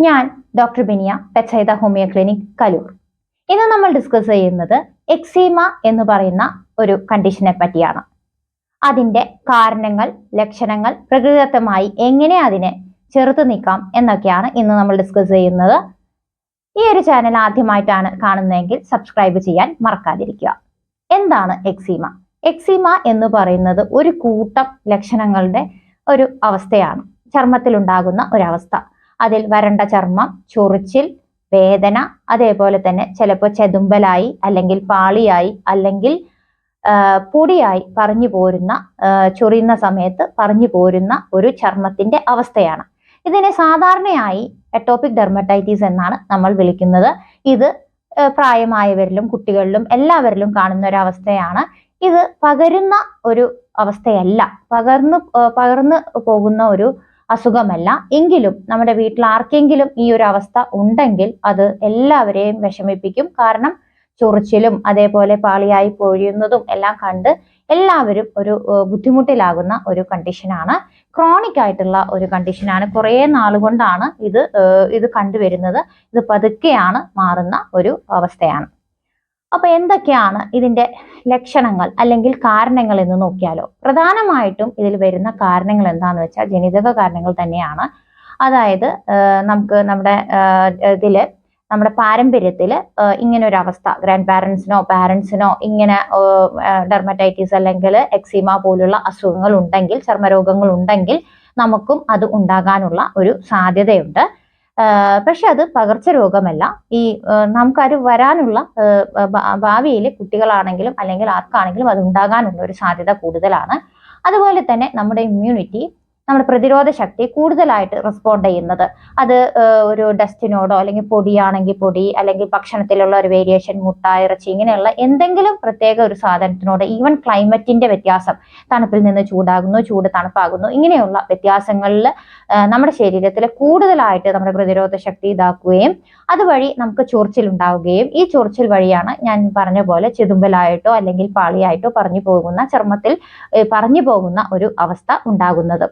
ഞാൻ ഡോക്ടർ ബിനിയ പെച്ചൈത homeo clinic Kaloor. ഇന്ന് നമ്മൾ ഡിസ്കസ് ചെയ്യുന്നത് എക്സീമ എന്ന് പറയുന്ന ഒരു കണ്ടീഷനെ പറ്റിയാണ്. അതിന്റെ കാരണങ്ങൾ ലക്ഷണങ്ങൾ പ്രകൃതിദത്തമായി എങ്ങനെ അതിനെ ചെറുത്തു നീക്കാം എന്നൊക്കെയാണ് ഇന്ന് നമ്മൾ ഡിസ്കസ് ചെയ്യുന്നത്. ഈ ഒരു ചാനൽ ആദ്യമായിട്ടാണ് കാണുന്നതെങ്കിൽ സബ്സ്ക്രൈബ് ചെയ്യാൻ മറക്കാതിരിക്കുക. എന്താണ് എക്സീമ? എക്സീമ എന്ന് പറയുന്നത് ഒരു കൂട്ടം ലക്ഷണങ്ങളുടെ ഒരു അവസ്ഥയാണ്. ചർമ്മത്തിലുണ്ടാകുന്ന ഒരവസ്ഥ. അതിൽ വരണ്ട ചർമ്മം ചൊറിച്ചിൽ വേദന അതേപോലെ തന്നെ ചിലപ്പോൾ ചെതുമ്പലായി അല്ലെങ്കിൽ പാളിയായി അല്ലെങ്കിൽ പൊടിയായി പറഞ്ഞു പോരുന്ന ചൊറിയുന്ന സമയത്ത് പറഞ്ഞു പോരുന്ന ഒരു ചർമ്മത്തിന്റെ അവസ്ഥയാണ്. ഇതിനെ സാധാരണയായി എട്ടോപിക് ഡെർമറ്റൈറ്റിസ് എന്നാണ് നമ്മൾ വിളിക്കുന്നത്. ഇത് പ്രായമായവരിലും കുട്ടികളിലും എല്ലാവരിലും കാണുന്ന ഒരു അവസ്ഥയാണ്. ഇത് പകരുന്ന ഒരു അവസ്ഥയല്ല. പകർന്നു പകർന്നു പോകുന്ന ഒരു അസുഖമല്ല. എങ്കിലും നമ്മുടെ വീട്ടിൽ ആർക്കെങ്കിലും ഈ ഒരു അവസ്ഥ ഉണ്ടെങ്കിൽ അത് എല്ലാവരെയും വിഷമിപ്പിക്കും. കാരണം ചൊറിച്ചിലും അതേപോലെ പാളിയായി പൊഴിയുന്നതും എല്ലാം കണ്ട് എല്ലാവരും ഒരു ബുദ്ധിമുട്ടിലാകുന്ന ഒരു കണ്ടീഷനാണ് ക്രോണിക് ആയിട്ടുള്ള ഒരു കണ്ടീഷനാണ് കുറേ നാളുകൊണ്ടാണ് ഇത് ഇത് കണ്ടുവരുന്നത്. ഇത് പതുക്കെയാണ് മാറുന്ന ഒരു അവസ്ഥയാണ്. അപ്പൊ എന്തൊക്കെയാണ് ഇതിന്റെ ലക്ഷണങ്ങൾ അല്ലെങ്കിൽ കാരണങ്ങൾ എന്ന് നോക്കിയാലോ? പ്രധാനമായിട്ടും ഇതിൽ വരുന്ന കാരണങ്ങൾ എന്താന്ന് വെച്ചാൽ ജനിതക കാരണങ്ങൾ തന്നെയാണ്. അതായത് നമുക്ക് നമ്മുടെ ഇതിൽ നമ്മുടെ പാരമ്പര്യത്തിൽ ഇങ്ങനെ ഒരു അവസ്ഥ ഗ്രാൻഡ് പാരൻസിനോ പാരൻസിനോ ഇങ്ങനെ ഡെർമറ്റൈറ്റിസ് അല്ലെങ്കിൽ എക്സിമ പോലുള്ള അസുഖങ്ങൾ ഉണ്ടെങ്കിൽ ചർമ്മരോഗങ്ങൾ ഉണ്ടെങ്കിൽ നമുക്കും അത് ഉണ്ടാകാനുള്ള ഒരു സാധ്യതയുണ്ട്. പക്ഷെ അത് പകർച്ചരോഗമല്ല ഈ നമുക്കത് വരാനുള്ള ഭാവിയിൽ കുട്ടികളാണെങ്കിലും അല്ലെങ്കിൽ ആർക്കാണെങ്കിലും അത് ഉണ്ടാകാനുള്ള ഒരു സാധ്യത കൂടുതലാണ്. അതുപോലെ തന്നെ നമ്മുടെ ഇമ്മ്യൂണിറ്റി നമ്മുടെ പ്രതിരോധ ശക്തി കൂടുതലായിട്ട് റെസ്പോണ്ട് ചെയ്യുന്നത്. അത് ഒരു ഡസ്റ്റിനോടോ അല്ലെങ്കിൽ പൊടിയാണെങ്കിൽ പൊടി അല്ലെങ്കിൽ ഭക്ഷണത്തിലുള്ള ഒരു വേരിയേഷൻ മുട്ട ഇറച്ചി ഇങ്ങനെയുള്ള എന്തെങ്കിലും പ്രത്യേക ഒരു സാധനത്തിനോട് ഈവൻ ക്ലൈമറ്റിന്റെ വ്യത്യാസം തണുപ്പിൽ നിന്ന് ചൂടാകുന്നു ചൂട് തണുപ്പാകുന്നു ഇങ്ങനെയുള്ള വ്യത്യാസങ്ങളിൽ നമ്മുടെ ശരീരത്തിൽ കൂടുതലായിട്ട് നമ്മുടെ പ്രതിരോധ ശക്തി ഇതാക്കുകയും അതുവഴി നമുക്ക് ചൊറിച്ചിൽ ഉണ്ടാവുകയും ഈ ചൊറിച്ചിൽ വഴിയാണ് ഞാൻ പറഞ്ഞ പോലെ ചെതുമ്പലായിട്ടോ അല്ലെങ്കിൽ പാളിയായിട്ടോ പറഞ്ഞു പോകുന്ന ചർമ്മത്തിൽ പറഞ്ഞു പോകുന്ന ഒരു അവസ്ഥ ഉണ്ടാകുന്നത്.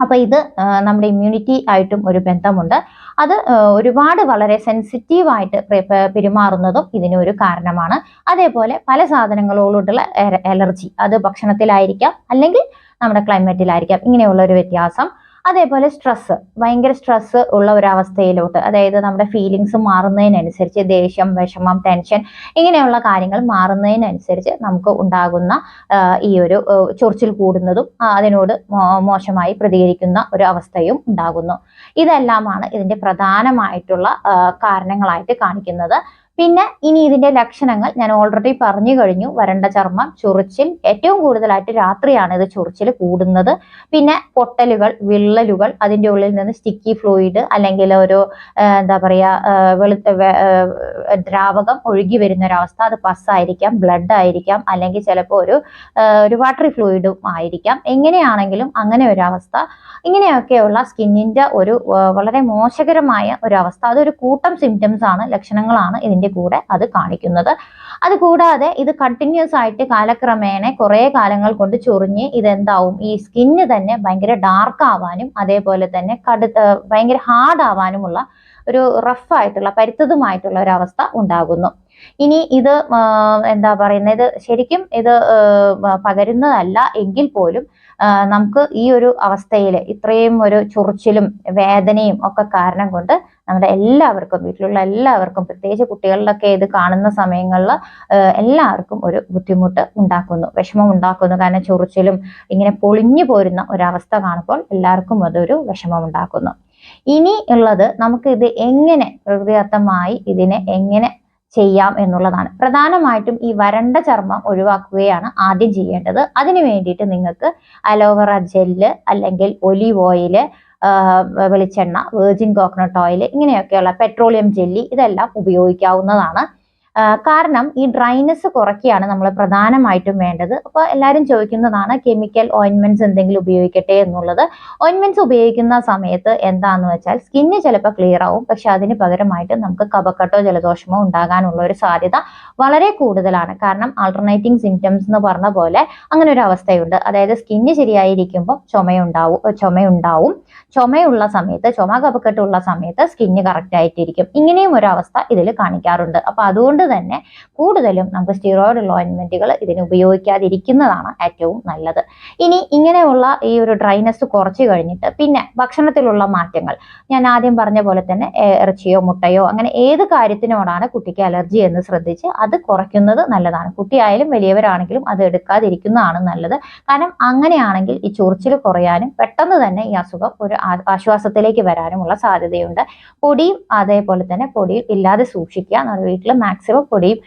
അപ്പൊ ഇത് നമ്മുടെ ഇമ്മ്യൂണിറ്റി ആയിട്ടും ഒരു ബന്ധമുണ്ട്. അത് ഒരുപാട് വളരെ സെൻസിറ്റീവ് ആയിട്ട് പെ- പെ- പെരുമാറുന്നതും ഇതിനൊരു കാരണമാണ്. അതേപോലെ പല സാധനങ്ങളോടുള്ള അലർജി. അത് ഭക്ഷണത്തിലായിരിക്കാം അല്ലെങ്കിൽ നമ്മുടെ ക്ലൈമറ്റിലായിരിക്കാം ഇങ്ങനെയുള്ള ഒരു വ്യത്യാസം. അതേപോലെ സ്ട്രെസ് ഭയങ്കര സ്ട്രെസ് ഉള്ള ഒരു അവസ്ഥയിലോട്ട് അതായത് നമ്മുടെ ഫീലിങ്സ് മാറുന്നതിനനുസരിച്ച് ദേഷ്യം വിഷമം ടെൻഷൻ ഇങ്ങനെയുള്ള കാര്യങ്ങൾ മാറുന്നതിനനുസരിച്ച് നമുക്ക് ഉണ്ടാകുന്ന ഈ ഒരു ചൊറിച്ചിൽ കൂടുന്നതും അതിനോട് മോശമായി പ്രതികരിക്കുന്ന ഒരു അവസ്ഥയും ഉണ്ടാകുന്നു. ഇതെല്ലാമാണ് ഇതിന്റെ പ്രധാനമായിട്ടുള്ള കാരണങ്ങളായിട്ട് കാണിക്കുന്നത്. പിന്നെ ഇനി ഇതിന്റെ ലക്ഷണങ്ങൾ ഞാൻ ഓൾറെഡി പറഞ്ഞു കഴിഞ്ഞു. വരണ്ട ചർമ്മം ചൊറിച്ചിൽ ഏറ്റവും കൂടുതലായിട്ട് രാത്രിയാണ് ഇത് ചൊറിച്ചിൽ കൂടുന്നത്. പിന്നെ പൊട്ടലുകൾ വിള്ളലുകൾ അതിന്റെ ഉള്ളിൽ നിന്ന് സ്റ്റിക്കി ഫ്ലൂയിഡ് അല്ലെങ്കിൽ ഒരു എന്താ പറയാ വെളുത്ത ദ്രാവകം ഒഴുകി വരുന്ന ഒരവസ്ഥ അത് പസ്സായിരിക്കാം ബ്ലഡ് ആയിരിക്കാം അല്ലെങ്കിൽ ചിലപ്പോൾ ഒരു ഒരു വാട്ടറി ഫ്ലൂയിഡും ആയിരിക്കാം. എങ്ങനെയാണെങ്കിലും അങ്ങനെ ഒരു അവസ്ഥ. ഇങ്ങനെയൊക്കെയുള്ള സ്കിന്നിന്റെ ഒരു വളരെ മോശകരമായ ഒരു അതൊരു കൂട്ടം സിംറ്റംസ് ആണ് ലക്ഷണങ്ങളാണ് ഇതിന്റെ കൂടെ അത് കാണിക്കുന്നത്. അത് കൂടാതെ ഇത് കണ്ടിന്യൂസ് ആയിട്ട് കാലക്രമേണ കുറേ കാലങ്ങൾ കൊണ്ട് ചൊറിഞ്ഞ് ഇതെന്താവും? ഈ സ്കിന്ന് തന്നെ ഭയങ്കര ഡാർക്ക് ആവാനും അതേപോലെ തന്നെ കടു ഭയങ്കര ഹാർഡ് ആവാനുമുള്ള ഒരു റഫ് ആയിട്ടുള്ള പരുത്തതുമായിട്ടുള്ള ഒരു അവസ്ഥ ഉണ്ടാകുന്നു. ഇനി ഇത് എന്താ പറയുന്നത്? ശരിക്കും ഇത് പകരുന്നതല്ല എങ്കിൽ പോലും നമുക്ക് ഈ ഒരു അവസ്ഥയിൽ ഇത്രയും ഒരു ചൊറിച്ചിലും വേദനയും ഒക്കെ കാരണം കൊണ്ട് നമ്മുടെ എല്ലാവർക്കും വീട്ടിലുള്ള എല്ലാവർക്കും പ്രത്യേകിച്ച് കുട്ടികളിലൊക്കെ ഇത് കാണുന്ന സമയങ്ങളിൽ എല്ലാവർക്കും ഒരു ബുദ്ധിമുട്ട് ഉണ്ടാക്കുന്നു വിഷമം ഉണ്ടാക്കുന്നു. കാരണം ചൊറിച്ചിലും ഇങ്ങനെ പൊളിഞ്ഞു പോരുന്ന ഒരവസ്ഥ കാണുമ്പോൾ എല്ലാവർക്കും അതൊരു വിഷമം ഉണ്ടാക്കുന്നു. ഇനി ഉള്ളത് നമുക്ക് ഇത് എങ്ങനെ പ്രകൃതിദത്തമായി ഇതിനെ എങ്ങനെ ചെയ്യാം എന്നുള്ളതാണ്. പ്രധാനമായിട്ടും ഈ വരണ്ട ചർമ്മം ഒഴിവാക്കുകയാണ് ആദ്യം ചെയ്യേണ്ടത്. അതിന് വേണ്ടിയിട്ട് നിങ്ങൾക്ക് അലോവറ ജെല്ല് അല്ലെങ്കിൽ ഒലിവ് ഓയിൽ വെളിച്ചെണ്ണ വേർജിൻ കോക്കനട്ട് ഓയിൽ ഇങ്ങനെയൊക്കെയുള്ള പെട്രോളിയം ജെല്ലി ഇതെല്ലാം ഉപയോഗിക്കാവുന്നതാണ്. കാരണം ഈ ഡ്രൈനെസ് കുറയ്ക്കുകയാണ് നമ്മൾ പ്രധാനമായിട്ടും വേണ്ടത്. അപ്പോൾ എല്ലാവരും ചോദിക്കുന്നതാണ് കെമിക്കൽ ഓയിൻമെന്റ്സ് എന്തെങ്കിലും ഉപയോഗിക്കട്ടെ എന്നുള്ളത്. ഓയിൻമെന്റ്സ് ഉപയോഗിക്കുന്ന സമയത്ത് എന്താന്ന് വെച്ചാൽ സ്കിന്ന് ചിലപ്പോൾ ക്ലിയർ ആവും. പക്ഷെ അതിന് പകരമായിട്ട് നമുക്ക് കപക്കട്ടോ ജലദോഷമോ ഉണ്ടാകാനുള്ള ഒരു സാധ്യത വളരെ കൂടുതലാണ്. കാരണം ആൾട്ടർനേറ്റിംഗ് സിംറ്റംസ് എന്ന് പറഞ്ഞ പോലെ അങ്ങനെ ഒരു അവസ്ഥയുണ്ട്. അതായത് സ്കിന്ന് ശരിയായിരിക്കുമ്പോൾ ചുമയുണ്ടാവും ചുമയുണ്ടാവും. ചുമയുള്ള സമയത്ത് ചുമ കപക്കെട്ടുള്ള സമയത്ത് സ്കിന്ന് കറക്റ്റ് ആയിട്ടിരിക്കും. ഇങ്ങനെയും ഒരു അവസ്ഥ ഇതിൽ കാണിക്കാറുണ്ട്. അപ്പൊ അതുകൊണ്ട് തന്നെ കൂടുതലും നമുക്ക് സ്റ്റിറോയിഡ് ഓയിൻമെന്റുകൾ ഇതിന് ഉപയോഗിക്കാതിരിക്കുന്നതാണ് ഏറ്റവും നല്ലത്. ഇനി ഇങ്ങനെയുള്ള ഈ ഒരു ഡ്രൈനസ് കുറച്ച് കഴിഞ്ഞിട്ട് പിന്നെ ഭക്ഷണത്തിലുള്ള മാറ്റങ്ങൾ. ഞാൻ ആദ്യം പറഞ്ഞ പോലെ തന്നെ ഇറച്ചിയോ മുട്ടയോ അങ്ങനെ ഏത് കാര്യത്തിനോടാണ് കുട്ടിക്ക് അലർജി എന്ന് ശ്രദ്ധിച്ച് അത് കുറയ്ക്കുന്നത് നല്ലതാണ്. കുട്ടിയായാലും വലിയവരാണെങ്കിലും അത് എടുക്കാതിരിക്കുന്നതാണ് നല്ലത്. കാരണം അങ്ങനെയാണെങ്കിൽ ഈ ചൊറിച്ചിൽ കുറയാനും പെട്ടെന്ന് തന്നെ ഈ അസുഖം ഒരു ആശ്വാസത്തിലേക്ക് വരാനുമുള്ള സാധ്യതയുണ്ട്. പൊടിയും അതേപോലെ തന്നെ പൊടി ഇല്ലാതെ സൂക്ഷിക്കുക നമ്മുടെ വീട്ടിൽ മാക്സിമം പൊടിയും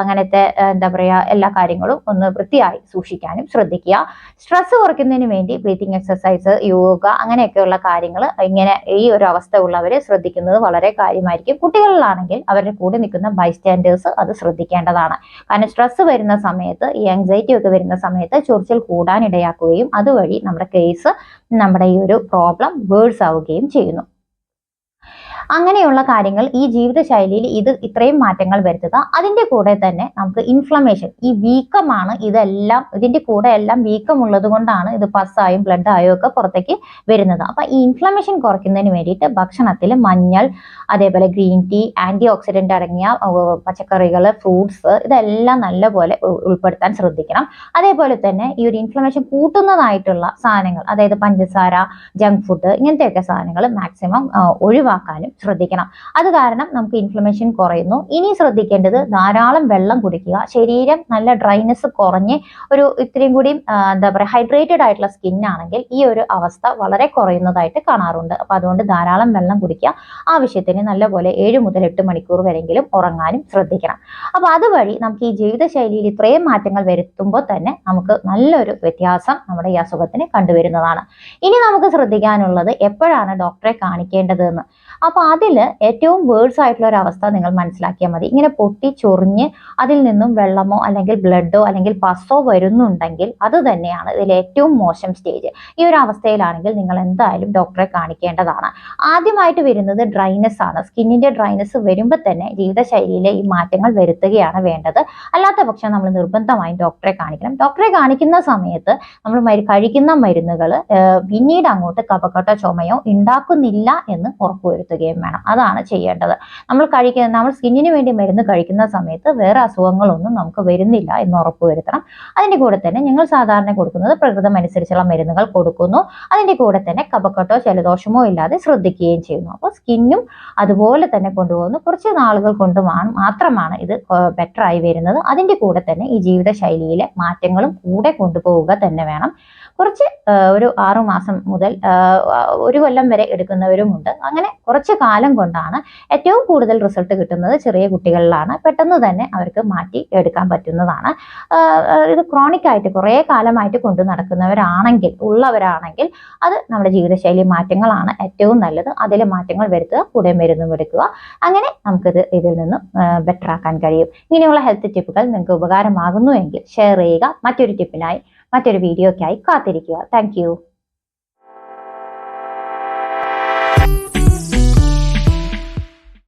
അങ്ങനത്തെ എന്താ പറയുക എല്ലാ കാര്യങ്ങളും ഒന്ന് വൃത്തിയായി സൂക്ഷിക്കാനും ശ്രദ്ധിക്കുക. സ്ട്രെസ് കുറയ്ക്കുന്നതിന് വേണ്ടി ബ്രീത്തിങ് എക്സസൈസ് യോഗ അങ്ങനെയൊക്കെയുള്ള കാര്യങ്ങൾ ഇങ്ങനെ ഈ ഒരു അവസ്ഥ ഉള്ളവരെ ശ്രദ്ധിക്കുന്നത് വളരെ കാര്യമായിരിക്കും. കുട്ടികളിലാണെങ്കിൽ അവരുടെ കൂടെ നിൽക്കുന്ന ബൈസ്റ്റാൻഡേഴ്സ് അത് ശ്രദ്ധിക്കേണ്ടതാണ്. കാരണം സ്ട്രെസ് വരുന്ന സമയത്ത് ഈ ആങ്സൈറ്റി ഒക്കെ വരുന്ന സമയത്ത് ചൊറിച്ചിൽ കൂടാനിടയാക്കുകയും അതുവഴി നമ്മുടെ കേസ് നമ്മുടെ ഈ ഒരു പ്രോബ്ലം വേഴ്സ് ആവുകയും ചെയ്യുന്നു. അങ്ങനെയുള്ള കാര്യങ്ങൾ ഈ ജീവിതശൈലിയിൽ ഇത് ഇത്രയും മാറ്റങ്ങൾ വരുത്തുക. അതിന്റെ കൂടെ തന്നെ നമുക്ക് ഇൻഫ്ലമേഷൻ ഈ വീക്കമാണ് ഇതെല്ലാം ഇതിന്റെ കൂടെ എല്ലാം വീക്കം ഉള്ളത് കൊണ്ടാണ് ഇത് പസ്സായും ബ്ലഡ് ആയും ഒക്കെ പുറത്തേക്ക് വരുന്നത്. അപ്പൊ ഈ ഇൻഫ്ലമേഷൻ കുറയ്ക്കുന്നതിന് വേണ്ടിയിട്ട് ഭക്ഷണത്തിൽ മഞ്ഞൾ അതേപോലെ ഗ്രീൻ ടീ ആന്റി ഓക്സിഡന്റ് അടങ്ങിയ പച്ചക്കറികൾ ഫ്രൂട്ട്സ് ഇതെല്ലാം നല്ലപോലെ ഉൾപ്പെടുത്താൻ ശ്രദ്ധിക്കണം. അതേപോലെ തന്നെ ഈ ഒരു ഇൻഫ്ലമേഷൻ കൂട്ടുന്നതായിട്ടുള്ള സാധനങ്ങൾ അതായത് പഞ്ചസാര ജങ്ക് ഫുഡ് ഇങ്ങനത്തെയൊക്കെ സാധനങ്ങൾ മാക്സിമം ഒഴിവാക്കാനും ശ്രദ്ധിക്കണം. അത് കാരണം നമുക്ക് ഇൻഫ്ലമേഷൻ കുറയുന്നു. ഇനി ശ്രദ്ധിക്കേണ്ടത് ധാരാളം വെള്ളം കുടിക്കുക. ശരീരം നല്ല ഡ്രൈനെസ് കുറഞ്ഞ് ഒരു ഇത്രയും കൂടി എന്താ പറയുക ഹൈഡ്രേറ്റഡ് ആയിട്ടുള്ള സ്കിൻ ആണെങ്കിൽ ഈ ഒരു അവസ്ഥ വളരെ കുറയുന്നതായിട്ട് കാണാറുണ്ട്. അപ്പൊ അതുകൊണ്ട് ധാരാളം വെള്ളം കുടിക്കുക. ആവശ്യത്തിന് നല്ലപോലെ ഏഴ് മുതൽ എട്ട് മണിക്കൂർ വരെങ്കിലും ഉറങ്ങാനും ശ്രദ്ധിക്കണം. അപ്പൊ അതുവഴി നമുക്ക് ഈ ജീവിതശൈലിയിൽ ഇത്രയും മാറ്റങ്ങൾ വരുത്തുമ്പോൾ തന്നെ നമുക്ക് നല്ലൊരു വ്യത്യാസം നമ്മുടെ ഈ അസുഖത്തിന് കണ്ടുവരുന്നതാണ്. ഇനി നമുക്ക് ശ്രദ്ധിക്കാനുള്ളത് എപ്പോഴാണ് ഡോക്ടറെ കാണിക്കേണ്ടത് എന്ന് അപ്പൊ അതിൽ ഏറ്റവും വേഴ്സ് ആയിട്ടുള്ള ഒരു അവസ്ഥ നിങ്ങൾ മനസ്സിലാക്കിയാൽ മതി. ഇങ്ങനെ പൊട്ടി ചൊറിഞ്ഞ് അതിൽ നിന്നും വെള്ളമോ അല്ലെങ്കിൽ ബ്ലഡോ അല്ലെങ്കിൽ പസോ വരുന്നുണ്ടെങ്കിൽ അത് തന്നെയാണ് ഇതിൽ ഏറ്റവും മോശം സ്റ്റേജ് ഈ ഒരു അവസ്ഥയിലാണെങ്കിൽ നിങ്ങൾ എന്തായാലും ഡോക്ടറെ കാണിക്കേണ്ടതാണ്. ആദ്യമായിട്ട് വരുന്നത് ഡ്രൈനസ് ആണ്. സ്കിന്നിന്റെ ഡ്രൈനസ് വരുമ്പോൾ തന്നെ ജീവിതശൈലിയിലെ ഈ മാറ്റങ്ങൾ വരുത്തുകയാണ് വേണ്ടത്. അല്ലാത്ത പക്ഷം നമ്മൾ നിർബന്ധമായും ഡോക്ടറെ കാണിക്കണം. ഡോക്ടറെ കാണിക്കുന്ന സമയത്ത് നമ്മൾ കഴിക്കുന്ന മരുന്നുകൾ പിന്നീട് അങ്ങോട്ട് കപകട്ട ചുമയോ ഉണ്ടാക്കുന്നില്ല എന്ന് ഉറപ്പുവരുത്തുകയും വേണം. അതാണ് ചെയ്യേണ്ടത്. നമ്മൾ കഴിക്കുന്ന നമ്മൾ സ്കിന്നിന് വേണ്ടി മരുന്ന് കഴിക്കുന്ന സമയത്ത് വേറെ അസുഖങ്ങളൊന്നും നമുക്ക് വരുന്നില്ല എന്ന് ഉറപ്പുവരുത്തണം അതിന്റെ കൂടെ തന്നെ ഞങ്ങൾ സാധാരണ കൊടുക്കുന്നത് പ്രകൃതം അനുസരിച്ചുള്ള മരുന്നുകൾ കൊടുക്കുന്നു. അതിന്റെ കൂടെ തന്നെ കപക്കെട്ടോ ജലദോഷമോ ഇല്ലാതെ ശ്രദ്ധിക്കുകയും ചെയ്യുന്നു. അപ്പോൾ സ്കിന്നും അതുപോലെ തന്നെ കൊണ്ടുപോകുന്നു. കുറച്ച് നാളുകൾ കൊണ്ട് മാത്രമാണ് ഇത് ബെറ്റർ ആയി വരുന്നത്. അതിന്റെ കൂടെ തന്നെ ഈ ജീവിതശൈലിയിലെ മാറ്റങ്ങളും കൂടെ കൊണ്ടുപോവുക തന്നെ വേണം. കുറച്ച് ഒരു ആറു മാസം മുതൽ ഒരു കൊല്ലം വരെ എടുക്കുന്നവരുമുണ്ട്. അങ്ങനെ കുറച്ച് കാലം കൊണ്ടാണ് ഏറ്റവും കൂടുതൽ റിസൾട്ട് കിട്ടുന്നത് ചെറിയ കുട്ടികളിലാണ്. പെട്ടെന്ന് തന്നെ അവർക്ക് മാറ്റി എടുക്കാൻ പറ്റുന്നതാണ്. ഇത് ക്രോണിക് ആയിട്ട് കുറേ കാലമായിട്ട് കൊണ്ടു നടക്കുന്നവരാണെങ്കിൽ ഉള്ളവരാണെങ്കിൽ അത് നമ്മുടെ ജീവിതശൈലി മാറ്റങ്ങളാണ് ഏറ്റവും നല്ലത്. അതിൽ മാറ്റങ്ങൾ വരുത്തുക കൂടെ മരുന്നും എടുക്കുക. അങ്ങനെ നമുക്കിത് ഇതിൽ നിന്നും ബെറ്റർ ആക്കാൻ കഴിയും. ഇങ്ങനെയുള്ള ഹെൽത്ത് ടിപ്പുകൾ നിങ്ങൾക്ക് ഉപകാരമാകുന്നു എങ്കിൽ ഷെയർ ചെയ്യുക. മറ്റൊരു ടിപ്പിനായി മറ്റൊരു വീഡിയോയ്ക്കായി കാത്തിരിക്കുക. താങ്ക്